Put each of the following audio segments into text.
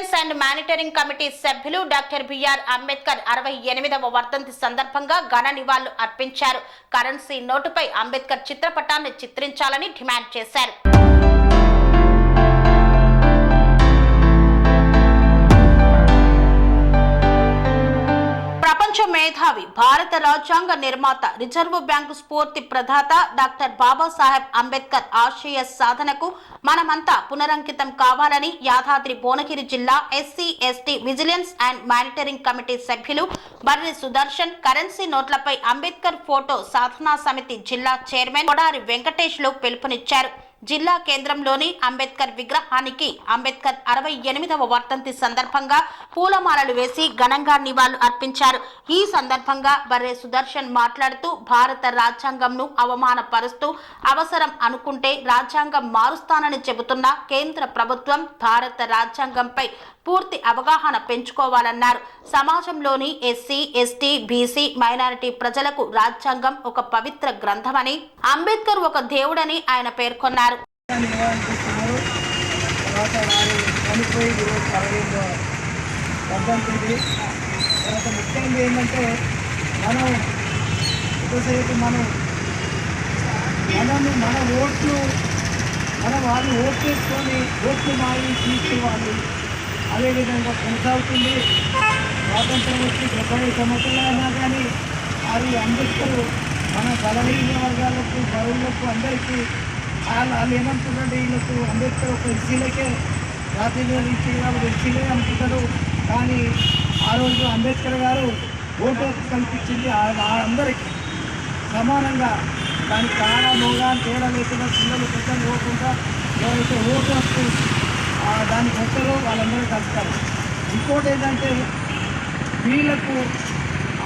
Vigilance and monitoring committee సభ్యులు doctor BR Ambedkar అరవై ఎనిమిదవ వర్ధంతి సందర్భంగా ఘన నివాళులు అర్పించారు. కరెన్సీ నోటుపై అంబేద్కర్ చిత్రపటాన్ని చిత్రించాలని డిమాండ్ చేశారు. మేధావి భారత రాజ్యాంగ నిర్మాత రిజర్వ్ బ్యాంకు స్ఫూర్తి ప్రదాత డాక్టర్ బాబాసాహెబ్ అంబేద్కర్ ఆశయ సాధనకు మనమంతా పునరంకితం కావాలని యాదాద్రి భువనగిరి జిల్లా SC ST vigilance and monitoring committee సభ్యులు బర్రి సుదర్శన్ కరెన్సీ నోట్లపై అంబేద్కర్ ఫోటో సాధనా సమితి జిల్లా చైర్మన్ కొడారి వెంకటేష్లు పిలుపునిచ్చారు. జిల్లా కేంద్రంలోని అంబేద్కర్ విగ్రహానికి అంబేద్కర్ అరవై ఎనిమిదవ వర్ధంతి సందర్భంగా పూలమాలలు వేసి ఘనంగా నివాళులు అర్పించారు. ఈ సందర్భంగా బర్రె సుదర్శన్ మాట్లాడుతూ భారత రాజ్యాంగంను అవమానపరుస్తూ అవసరం అనుకుంటే రాజ్యాంగం మారుస్తానని చెబుతున్న కేంద్ర ప్రభుత్వం భారత రాజ్యాంగంపై పూర్తి అవగాహన పెంచుకోవాలన్నారు. సమాజంలోని ఎస్సీ ఎస్టీ బీసీ మైనారిటీ ప్రజలకు రాజ్యాంగం ఒక పవిత్ర గ్రంథమని అంబేద్కర్ ఒక దేవుడని ఆయన పేర్కొన్నారు. నివారించుతున్నారు తర్వాత వారు చనిపోయి ఈరోజు పదహైదు వర్ధంతుంది తర్వాత ముఖ్యంగా ఏంటంటే మనం ఎంతసేపు మనం మనము మన ఓట్లు మనం వాళ్ళు ఓట్లు వేసుకొని ఓట్లు మారి తీసుకోవాలి. అదేవిధంగా కొనసాగుతుంది. స్వాతంత్రం వచ్చి డెబ్బై సంవత్సరాలైనా అయినా కానీ అది అంబేద్కర్ మన బలహీన వర్గాలకు బరువులకు అందరికీ వాళ్ళు వాళ్ళు ఏమనుకుంటారంటే వీళ్ళకు అంబేద్కర్ ఒక ఎస్సీలకే ప్రాతినిధ్యం ఇచ్చి కాబట్టి ఎస్సీలే అనుకుంటారు కానీ ఆ రోజు అంబేద్కర్ గారు ఓటు కల్పించింది అందరికీ. సమానంగా దానికి కాడ మోగా తేడా లేకుండా పిల్లలు పెద్దలు పోకుండా ఎవరైతే ఓటు హక్కు దానికి వస్తారో వాళ్ళందరూ కలుస్తారు. ఇంకోటి ఏంటంటే వీళ్ళకు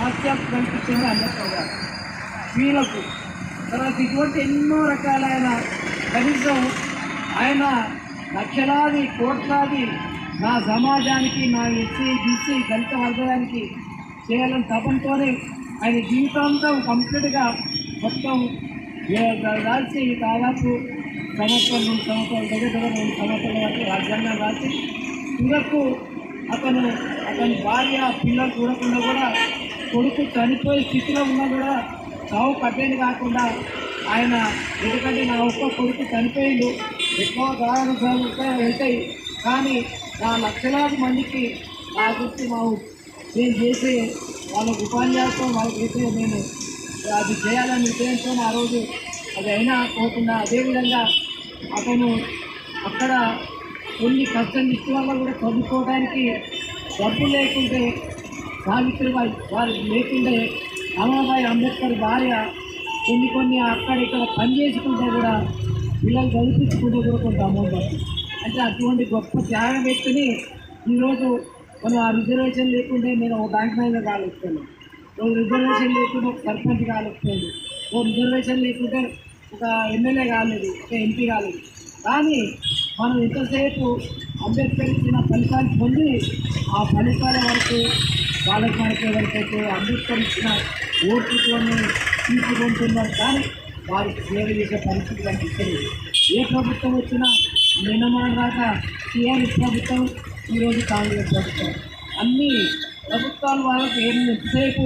ఆత్యాప్తి కల్పించింది అంబేద్కర్ గారు. వీళ్ళకు తర్వాత ఇటువంటి ఎన్నో రకాలైన కనీసం ఆయన లక్షలాది కోట్లాది నా సమాజానికి నా ఎస్సీ బీసీ దళిత వర్గానికి చేయాలని తపంతోనే ఆయన జీవితాంతం కంప్లీట్గా మొత్తం రాసి దాదాపు సంవత్సరం రెండు సంవత్సరాలు దగ్గర దగ్గర రెండు సంవత్సరాల వరకు రాజ్యాంగం రాసి చివరకు అతను అతని భార్య పిల్లలు చూడకుండా కూడా కొడుకు చనిపోయే స్థితిలో ఉన్నా కూడా చావు కట్టేది కాకుండా ఆయన ఎందుకంటే నా ఒక్క కొడుకు చనిపోయిండు. ఎక్కువ గాయాలు వెళ్తాయి కానీ నా లక్షలాది మందికి నా గురించి మా నేను చేసే వాళ్ళకు ఉపన్యాసం వాళ్ళకి చేసే నేను అది చేయాలని ఉద్దేశంతో ఆ రోజు అది అయినా పోకుండా అదేవిధంగా అతను అక్కడ కొన్ని కష్టం ఇష్ట వల్ల కూడా చదువుకోవడానికి డబ్బు లేకుంటే సావిత్రిబాయి వారు లేకుంటే అమ్మాబాయి అంబేద్కర్ భార్య కొన్ని కొన్ని అక్కడ ఇక్కడ పని చేసుకుంటే కూడా పిల్లలు చదివించుకుంటే కూడా కొంత అమౌంట్ వస్తుంది. అంటే అటువంటి గొప్ప త్యాగం వ్యక్తిని ఈరోజు మనం ఆ రిజర్వేషన్ లేకుంటే నేను ఒక బ్యాంక్ మేనేజర్ కాలేస్తాను ఒక రిజర్వేషన్ లేకుంటే ఒక సర్పంచ్ కాలేస్తాను ఓ రిజర్వేషన్ లేకుంటే ఒక ఎమ్మెల్యే కాలేదు ఒక ఎంపీ కాలేదు. కానీ మనం ఎంతసేపు అంబేద్కర్ ఇచ్చిన ఫలితాలు పొంది ఆ ఫలితాల వరకు వాళ్ళకి మనకి ఎవరికైతే అంబేద్కర్ ఇచ్చిన ఓటుకొని తీసుకుంటున్నారు కానీ వారికి సేవ చేసే పరిస్థితి కనిపిస్తుంది ఏ ప్రభుత్వం వచ్చినా నిన్నమాన దాకా టీఆర్ఎస్ ప్రభుత్వం ఈరోజు కాంగ్రెస్ ప్రభుత్వం. అన్ని ప్రభుత్వాలు వాళ్ళకి ఏం ఎంతసేపు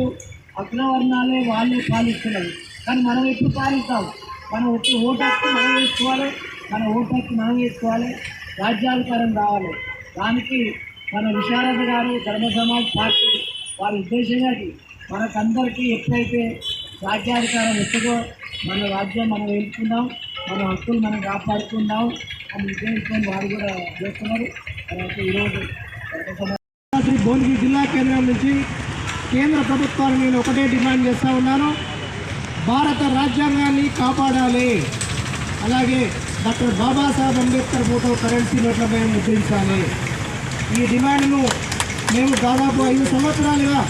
అగ్రవర్ణాలే వాళ్ళే పాలిస్తున్నారు. కానీ మనం ఎప్పుడు పాలిస్తాం? మనం ఒక్క ఓటు హక్కు మనం వేసుకోవాలి మన ఓటు హక్కు మనం వేసుకోవాలి రాజ్యాధికారం రావాలి. దానికి మన విశారద గారు ధర్మ సమాజ్ పార్టీ వారి ఉద్దేశంగా అది. మనకందరికీ ఎప్పుడైతే రాజ్యాధికారం వస్తుందో మన రాజ్యం మనం వెళ్తున్నాం మన హక్కులు మనం కాపాడుకుందాం అని ఉద్దేశించుకొని వారు కూడా చేస్తున్నారు. తర్వాత ఈరోజు శ్రీ భువనగిరి జిల్లా కేంద్రం నుంచి కేంద్ర ప్రభుత్వాన్ని నేను ఒకటే డిమాండ్ చేస్తూ ఉన్నాను. భారత రాజ్యాంగాన్ని కాపాడాలి. అలాగే doctor Babasaheb Ambedkar photo currency నోట్లపై ముద్రించాలి ఈ డిమాండ్ను మేము దాదాపు ఐదు సంవత్సరాలుగా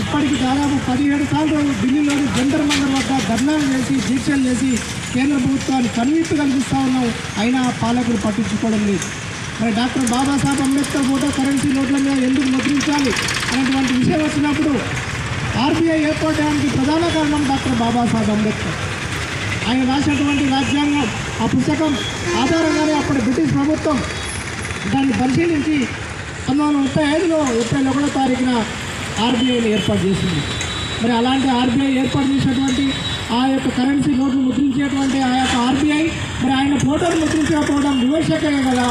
ఇప్పటికి దాదాపు పదిహేడు సార్లు ఢిల్లీలోని జంతర్ మందర్ వద్ద ధర్నాలు చేసి దీక్షలు చేసి కేంద్ర ప్రభుత్వాన్ని కనువిప్పు కల్పిస్తూ ఉన్నాం. అయినా పాలకులు పట్టించుకోవడం లేదు. మరి doctor Babasaheb Ambedkar photo currency నోట్ల మీద ఎందుకు ముద్రించాలి అనేటువంటి విషయం వచ్చినప్పుడు ఆర్బీఐ ఏర్పడడానికి ప్రధాన కారణం డాక్టర్ బాబాసాహెబ్ అంబేద్కర్. ఆయన రాసినటువంటి రాజ్యాంగం ఆ పుస్తకం ఆధారంగానే అప్పటి బ్రిటిష్ ప్రభుత్వం దాన్ని పరిశీలించి పంతొమ్మిది వందల ముప్పై ఐదులో ముప్పై ఒకటో తారీఖున ఆర్బీఐని ఏర్పాటు చేసింది. మరి అలాంటి ఆర్బీఐ ఏర్పాటు చేసినటువంటి ఆ యొక్క కరెన్సీ నోట్లు ముద్రించేటువంటి ఆ యొక్క ఆర్బీఐ మరి ఆయన ఫోటోలు ముద్రించకపోవడం విమర్శకే కదా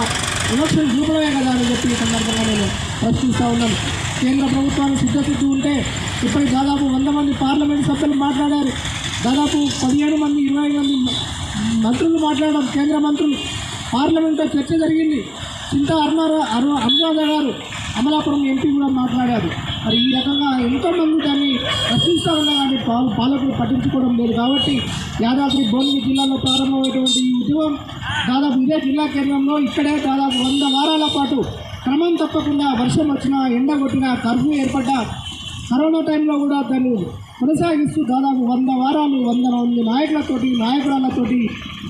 విమర్శలు చూపడమే కదా అని చెప్పి ఈ సందర్భంగా నేను ప్రశ్నిస్తూ ఉన్నాను. కేంద్ర ప్రభుత్వాన్ని సిద్ధశుద్ధి ఉంటే ఇప్పటికి దాదాపు వంద మంది పార్లమెంట్ సభ్యులు మాట్లాడారు. దాదాపు పదిహేను మంది ఇరవై మంది మంత్రులు మాట్లాడడం కేంద్ర మంత్రులు. పార్లమెంట్లో చర్చ జరిగింది. చింత అరుణారా అరు అనురాధ గారు అమలాపురం ఎంపీ కూడా మాట్లాడారు. మరి ఈ రకంగా ఎంతోమంది దాన్ని ప్రశ్నిస్తూ ఉన్నా కానీ పాలు పాలకులు పట్టించుకోవడం లేదు. కాబట్టి యాదాద్రి భువనగిరి జిల్లాలో ప్రారంభమైనటువంటి ఈ ఉద్యమం దాదాపు ఇదే జిల్లా కేంద్రంలో ఇక్కడే దాదాపు వంద వారాల పాటు క్రమం తప్పకుండా వర్షం వచ్చినా ఎండ కొట్టినా కర్ఫ్యూ ఏర్పడ్డా కరోనా టైంలో కూడా దాన్ని కొనసాగిస్తూ దాదాపు వంద వారాలు వంద మంది నాయకులతోటి నాయకురాలతోటి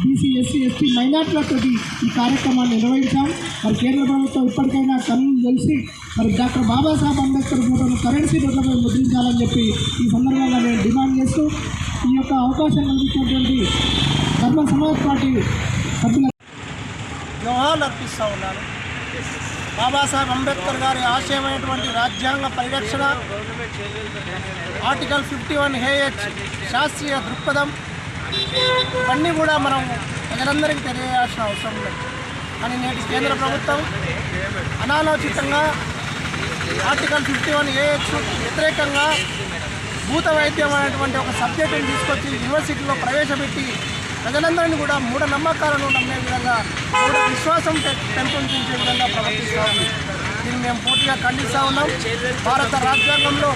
బీసీ ఎస్సీ ఎస్టీ మైనార్టీలతోటి ఈ కార్యక్రమాన్ని నిర్వహించాం. మరి కేంద్ర ప్రభుత్వం ఇప్పటికైనా కన్ను తెలిసి మరి డాక్టర్ బాబాసాహెబ్ అంబేద్కర్ ఫోటోను కరెన్సీ నోట్లపై ముద్రించాలని చెప్పి ఈ సందర్భంగా నేను డిమాండ్ చేస్తూ ఈ యొక్క అవకాశం అందించినటువంటి ధర్మ సమాజ్ పార్టీ సభ్యుల అర్పిస్తూ ఉన్నాను. బాబాసాహెబ్ అంబేద్కర్ గారి ఆశయమైనటువంటి రాజ్యాంగ పరిరక్షణ ఆర్టికల్ ఫిఫ్టీ వన్ హేహెచ్ శాస్త్రీయ దృక్పథం ఇవన్నీ కూడా మనం ప్రజలందరికీ తెలియజేయాల్సిన అవసరం లేదు. కానీ నేటి కేంద్ర ప్రభుత్వం అనాలోచితంగా ఆర్టికల్ ఫిఫ్టీ వన్ ఏహెచ్ వ్యతిరేకంగా భూత వైద్యం అనేటువంటి ఒక సబ్జెక్టుని తీసుకొచ్చి యూనివర్సిటీలో ప్రవేశపెట్టి ప్రజలందరినీ కూడా మూఢ నమ్మకాలను నమ్మే విధంగా మూఢ విశ్వాసం పెంపొందించే విధంగా ప్రవర్తిస్తూ ఉంది దీన్ని మేము పూర్తిగా ఖండిస్తూ ఉన్నాం. భారత రాజ్యాంగంలో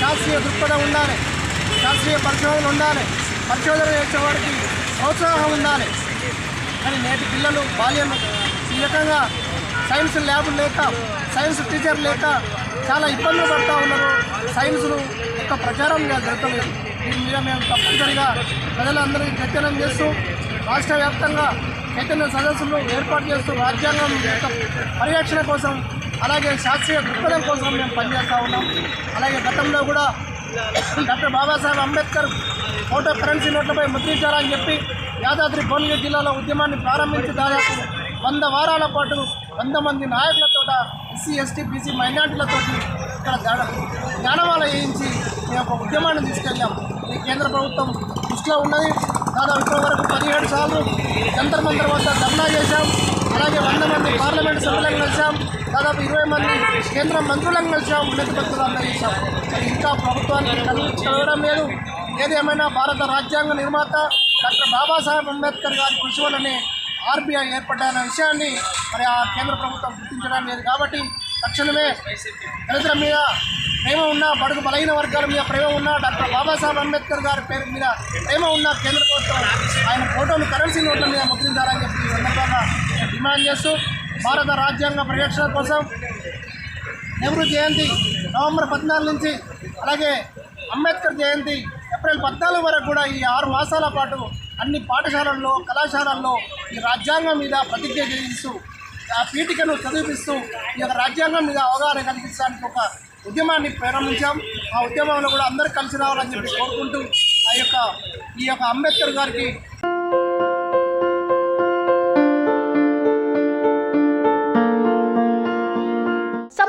శాస్త్రీయ దృక్పథం ఉండాలి శాస్త్రీయ పరిశోధన ఉండాలి పరిశోధన చేసేవాడికి ప్రోత్సాహం ఉండాలి. కానీ నేటి పిల్లలు బాల్యం ఈ రకంగా సైన్స్ ల్యాబ్ లేక సైన్స్ టీచర్ లేక చాలా ఇబ్బందులు పడుతూ ఉన్నారు. సైన్స్ను యొక్క ప్రచారం జరుగుతలేదు దీని మీద మేము తప్పనిసరిగా ప్రజలందరికీ చైతన్యం చేస్తూ రాష్ట్ర వ్యాప్తంగా చైతన్య సదస్సులు ఏర్పాటు చేస్తూ రాజ్యాంగం యొక్క పరిరక్షణ కోసం అలాగే శాస్త్రీయ దృక్పథం కోసం మేము పనిచేస్తూ ఉన్నాం. అలాగే గతంలో కూడా doctor Babasaheb Ambedkar photo currency నోట్లపై ముద్రించారని చెప్పి యాదాద్రి భువనగిరి జిల్లాలో ఉద్యమాన్ని ప్రారంభించి దాదాపు వంద వారాల పాటు వంద మంది నాయకులతో ఎస్సీ ఎస్టీ బీసీ మైనార్టీలతో ఇక్కడ జ్ఞాన జ్ఞానమాల వేయించి మేము ఒక ఉద్యమాన్ని తీసుకెళ్ళాము ఈ కేంద్ర ప్రభుత్వం దృష్టిలో ఉన్నది. దాదాపు ఇప్పటి వరకు పదిహేడు సార్లు జంతర్ మంతర్ వద్ద ధర్నా చేశాం. అలాగే వంద మంది పార్లమెంట్ సభ్యులను కలిసాం దాదాపు ఇరవై మంది కేంద్ర మంత్రులను కలిసాం ఉన్నత అందజేశాం ఇంకా ప్రభుత్వానికి కళ్ళు చదవడం లేదు. ఏదేమైనా భారత రాజ్యాంగ నిర్మాత డాక్టర్ బాబాసాహెబ్ అంబేద్కర్ గారి కృషి వల్లనే ఆర్బీఐ ఏర్పడ్డాయన్న విషయాన్ని మరి ఆ కేంద్ర ప్రభుత్వం గుర్తించడం లేదు. కాబట్టి తక్షణమే దళితుల మీద ప్రేమ ఉన్న బడుగు బలహీన వర్గాల మీద ప్రేమ ఉన్న డాక్టర్ బాబాసాహెబ్ అంబేద్కర్ గారి పేరు మీద ప్రేమ ఉన్న కేంద్ర ప్రభుత్వం ఆయన ఫోటోలు కరెన్సీ నోట్ల మీద ముద్రించారని చెప్పి ఈ సందర్భంగా డిమాండ్ చేస్తూ భారత రాజ్యాంగ పరిరక్షణ కోసం నెహ్రూ జయంతి నవంబర్ పద్నాలుగు నుంచి అలాగే అంబేద్కర్ జయంతి ఏప్రిల్ పద్నాలుగు వరకు కూడా ఈ ఆరు మాసాల పాటు అన్ని పాఠశాలల్లో కళాశాలల్లో ఈ రాజ్యాంగం మీద ప్రతిజ్ఞ చేయిస్తూ ఆ పీఠికను చదివిపిస్తూ ఈ యొక్క రాజ్యాంగం మీద అవగాహన కలిగించడానికి ఒక ఉద్యమాన్ని ప్రారంభించాం. ఆ ఉద్యమంలో కూడా అందరూ కలిసి రావాలని చెప్పి కోరుకుంటూ ఆ యొక్క ఈ యొక్క అంబేద్కర్ గారికి